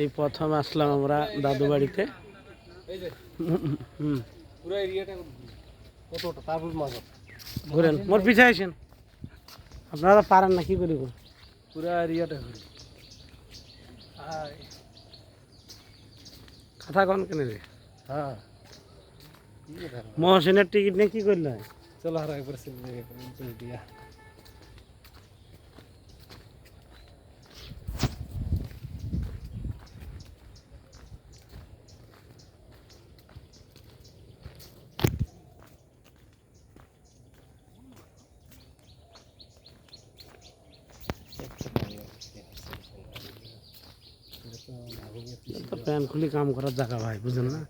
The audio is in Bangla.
এই প্রথম আসলাম আমরা দাদু বাড়িতে। ঘুরেন। মোর পিছে আসেন। আপনারা পারেন না কি করিব পুরো এরিয়াটা ঘুরি। কথা কন কেন রে? হ্যাঁ। মহসিনের টিকিট নিয়ে কি করলে চলো আর একবার দিয়া প্যান খুলি কাম করার জায়গা ভাই বুঝলেন না?